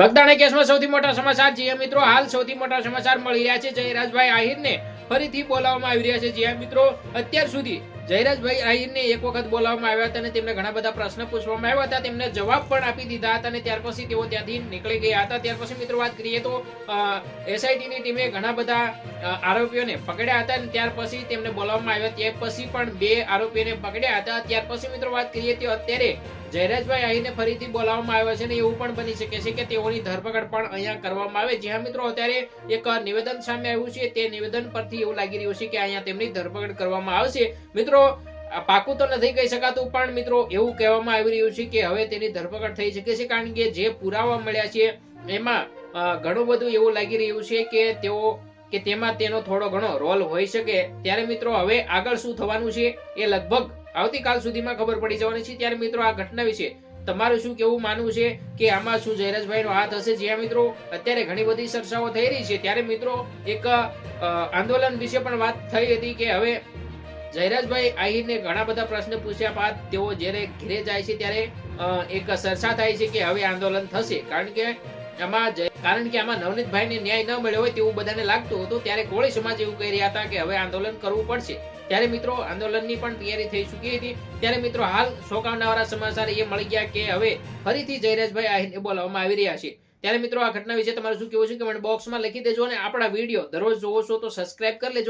બગદાણા કેસમાં સૌથી મોટા સમાચાર. જે મિત્રો, હાલ સૌથી મોટા સમાચાર મળી રહ્યા છે જયરાજભાઈ આહિરને. ફરીથી બોલાવવામાં આવી રહ્યા છે. જે મિત્રો, અત્યાર સુધી જયરાજભાઈ આહિરને એક વખત બોલાવવામાં આવ્યા હતા અને તેમને ઘણા બધા પ્રશ્ન પૂછવામાં આવ્યા હતા. તેમને જવાબ પણ આપી દીધા હતા અને ત્યાર પછી તેઓ ત્યાંથી નીકળી ગયા હતા. ત્યાર પછી મિત્રો વાત કરીએ તો એસઆઈટીની ટીમે ઘણા બધા આરોપીઓને પકડ્યા હતા અને ત્યાર પછી તેમને બોલાવવામાં આવ્યા. ત્યાર પછી પણ બે આરોપીઓને પકડ્યા હતા. ત્યાર પછી મિત્રો વાત કરીએ તો અત્યારે જયરાજભાઈ આહીને ફરીથી બોલાવવામાં આવ્યા છે અને એવું પણ બની શકે છે કે તેઓની ધરપકડ પણ અહીંયા કરવામાં આવે. જ્યાં મિત્રો અત્યારે એક નિવેદન સામે આવ્યું છે. તે નિવેદન પરથી એવું લાગી રહ્યું છે કે અહીંયા તેમની ધરપકડ કરવામાં આવશે. મિત્રો આ પાકું તો નથી કહી શકાતું, પણ મિત્રો એવું કહેવામાં આવી રહ્યું છે કે હવે તેની ધરપકડ થઈ શકે છે, કારણ કે જે પુરાવા મળ્યા છે, એમાં ઘણું બધું એવું લાગી રહ્યું છે કે તેઓ, કે તેમાં તેનો થોડો ઘણો રોલ હોઈ શકે. ત્યારે મિત્રો હવે આગળ શું થવાનું છે, એ લગભગ આવતીકાલ સુધીમાં ખબર પડી જવાની છે. ત્યારે મિત્રો આ ઘટના વિશે તમારું શું કેવું માનવું છે, કે આમાં શું જયરાજભાઈ નો હાથ હશે? જ્યાં મિત્રો અત્યારે ઘણી બધી ચર્ચાઓ થઈ રહી છે. ત્યારે મિત્રો એક આંદોલન વિશે પણ વાત થઈ હતી કે હવે જયરાજભાઈ આહીરને ઘણા બધા પ્રશ્ન પૂછ્યા બાદ તેઓ જ્યારે ઘરે જાય છે ત્યારે એક ચર્ચા થાય છે કે હવે આંદોલન થશે. કારણ કે આમાં કારણ કે આમાં નવનીતભાઈને ન્યાય ન મળ્યો હોય તેવું બધાને લાગતું હતું, ત્યારે કોળી સમાજ એવું કહી રહ્યા હતા કે હવે આંદોલન કરવું પડશે. ત્યારે મિત્રો આંદોલનની પણ તૈયારી થઈ ચૂકી હતી. ત્યારે મિત્રો હાલ ચોંકાવનારા સમાચાર એ મળી ગયા કે હવે ફરીથી જયરાજભાઈ આહીરને બોલાવવામાં આવી રહ્યા છે. ત્યારે મિત્રો આ ઘટના વિશે તમારું શું કહેવું છે? કમેન્ટ બોક્સમાં લખી દેજો અને આપણા વીડિયો દરરોજ જોવો છો તો સબસ્ક્રાઇબ કરી લેજો.